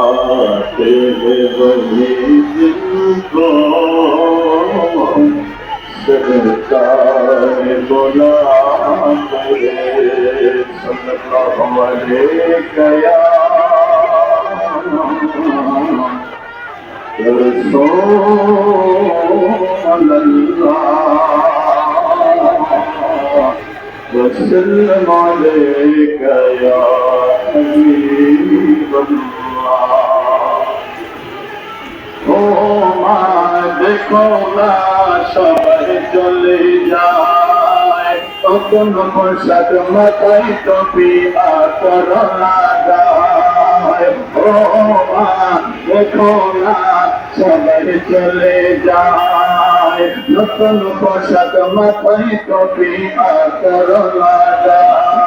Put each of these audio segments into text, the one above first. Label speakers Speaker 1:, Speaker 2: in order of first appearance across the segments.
Speaker 1: आते हैं वही जिनको सरकार बोला करे सल्लल्लाहु अलैहि या रसूल अल्लाह وسلم عليك يا حبيب الله ও মা দেখো না সবাই চলে যায় কখন পোশাক মাথায় টপি আতর লাগায় ও মা দেখো না সবাই চলে যায় নতুন পোশাক মাথায় টপি আতর লাগায়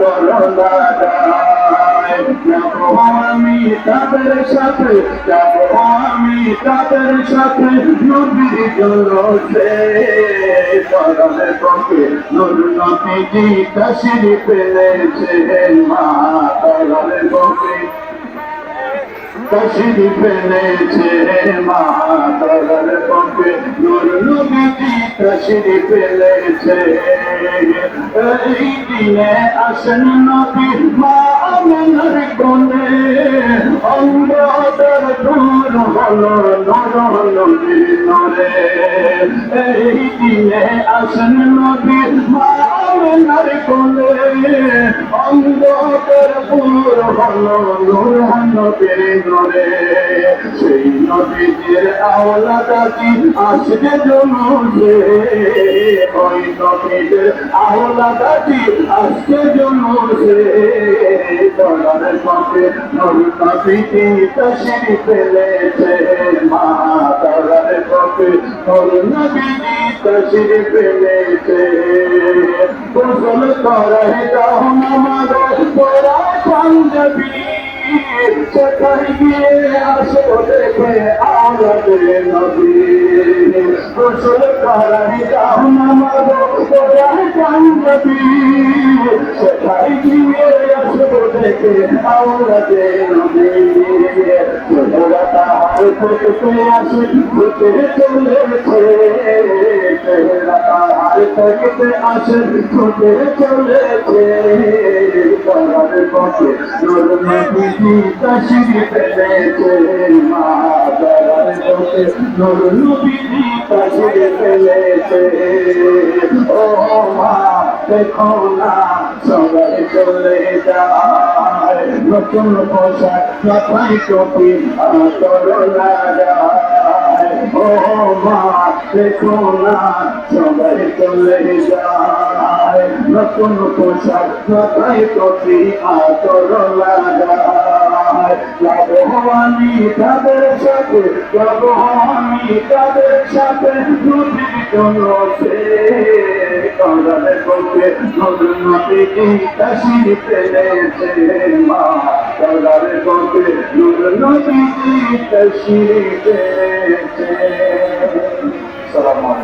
Speaker 1: লাগায় যাব আমি তাদের সাথে যাব আমি তাদের সাথে নদীর জলসে কাশির পেলেছে মা চরণের পথে কাশির পেলেছে মা চরণের পথে নুর নদীজি কাশির পেলেছে এই দিনে আসেন নদী মা আমেনার কোনে অন্ধকার দূর হলো নর নদীর নরে এই দিনে আসেন নদী মা আমেনার কোনে অন্ধকার দূর হলো নূর নরে সেই নদীর আওলাদাতি আসবে জমুজে ওই নদীর আওলাদাতি আসবে জমুজে চলার পথে নদীতে তশরি ফেলেছে মা চলার পথে নদীতে তশরি ফেলেছে গোসল করে যাও নামাজ পড়া পাঞ্জাবি সেখানে গিয়ে আসো দেখে আমাদের নদী গোসল করাই যাও নামাজ পড়া পাঞ্জাবি সেখানে গিয়ে আসো দেখে তাহার থেকে আসে ঘুরতে চলেছে। করার পথে নূর নবী তাশরি ফেলেছে। মা করার পথে নূর নবী তাশরি ফেলেছে। ও মা, দেখো না, সবাই চলে যায়। নতুন পোশাক মাথায় ও মা দেখো না সবাই চলে যায় নতুন পোশাক মাথায় টপি আতর লাগায় আমি তাদের সাথে আমি তাদের সাথে নদীর জলসে করার কাশির ফেলেছে সালাম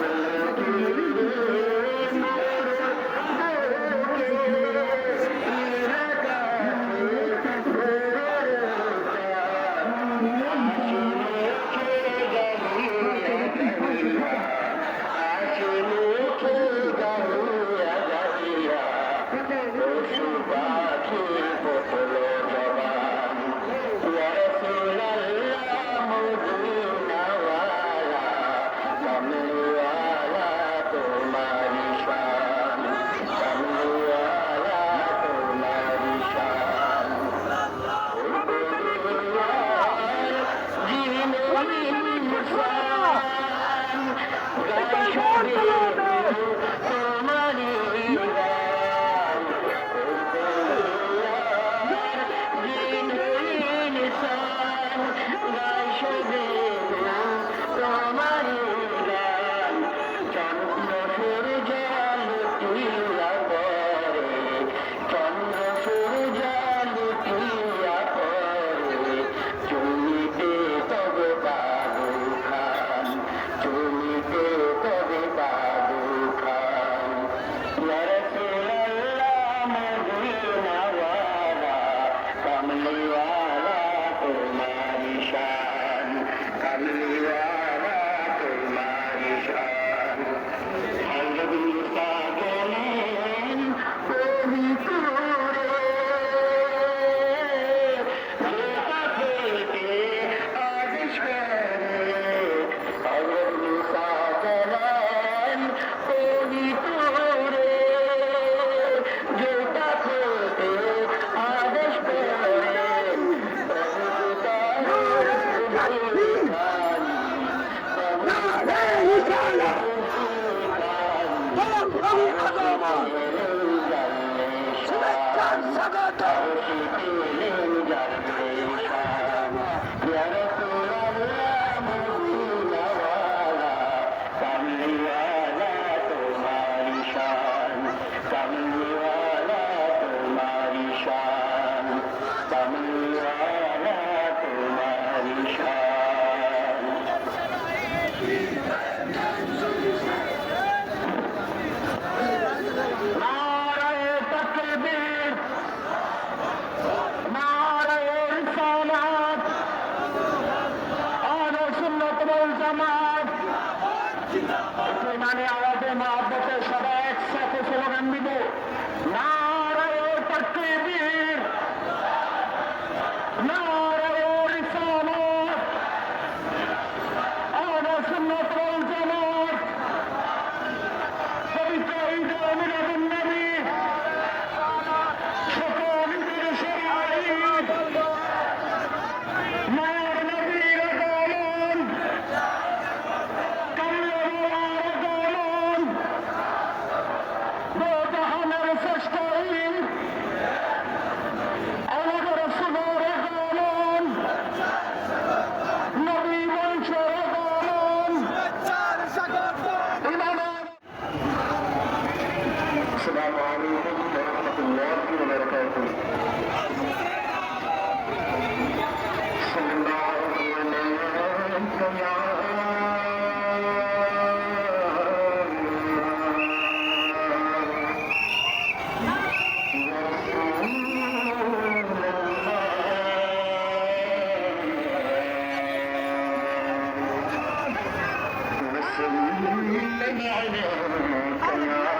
Speaker 2: Thank you. জিন্দাবাদ ইমানে আওয়াজে মহাব্বতের সবাই عليكم ورحمة الله وبركاته صلى الله على محمد عليك يا